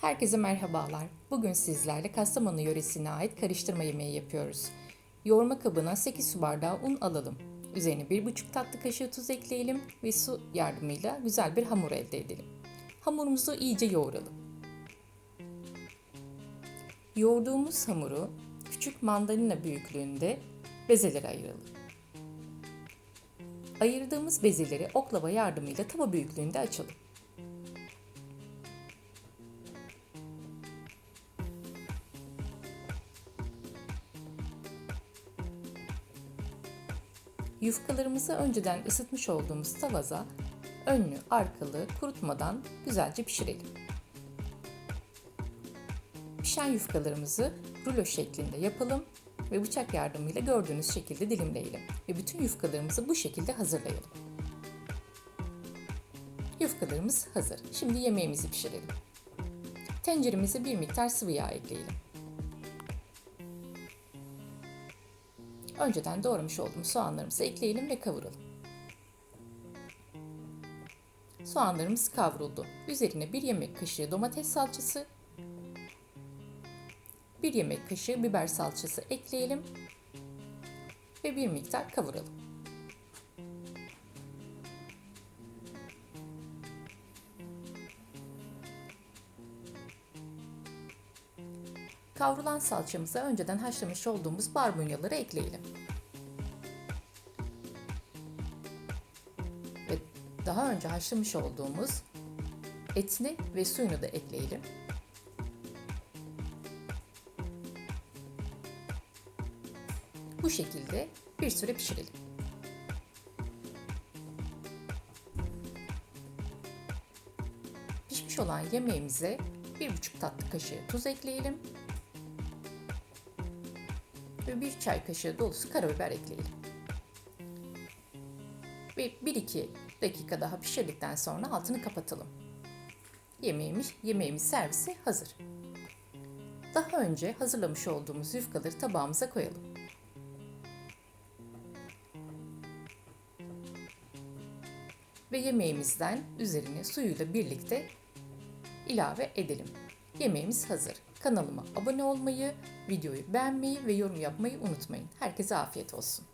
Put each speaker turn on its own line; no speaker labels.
Herkese merhabalar. Bugün sizlerle Kastamonu yöresine ait karıştırma yemeği yapıyoruz. Yoğurma kabına 8 su bardağı un alalım. Üzerine 1,5 tatlı kaşığı tuz ekleyelim ve su yardımıyla güzel bir hamur elde edelim. Hamurumuzu iyice yoğuralım. Yoğurduğumuz hamuru küçük mandalina büyüklüğünde bezelere ayıralım. Ayırdığımız bezeleri oklava yardımıyla tava büyüklüğünde açalım. Yufkalarımızı önceden ısıtmış olduğumuz tavaza önlü arkalı kurutmadan güzelce pişirelim. Pişen yufkalarımızı rulo şeklinde yapalım ve bıçak yardımıyla gördüğünüz şekilde dilimleyelim. Ve bütün yufkalarımızı bu şekilde hazırlayalım. Yufkalarımız hazır. Şimdi yemeğimizi pişirelim. Tenceremize bir miktar sıvı yağ ekleyelim. Önceden doğramış olduğumuz soğanlarımızı ekleyelim ve kavuralım. Soğanlarımız kavruldu. Üzerine bir yemek kaşığı domates salçası, bir yemek kaşığı biber salçası ekleyelim ve bir miktar kavuralım. Kavrulan salçamıza önceden haşlamış olduğumuz barbunyaları ekleyelim. Ve daha önce haşlamış olduğumuz etini ve suyunu da ekleyelim. Bu şekilde bir süre pişirelim. Pişmiş olan yemeğimize 1,5 tatlı kaşığı tuz ekleyelim ve bir çay kaşığı dolusu karabiber ekleyelim. Ve 1-2 dakika daha pişirdikten sonra altını kapatalım. Yemeğimiz, yemeğimiz servisi hazır. Daha önce hazırlamış olduğumuz yufkaları tabağımıza koyalım. Ve yemeğimizden üzerine suyuyla birlikte ilave edelim. Yemeğimiz hazır. Kanalıma abone olmayı, videoyu beğenmeyi ve yorum yapmayı unutmayın. Herkese afiyet olsun.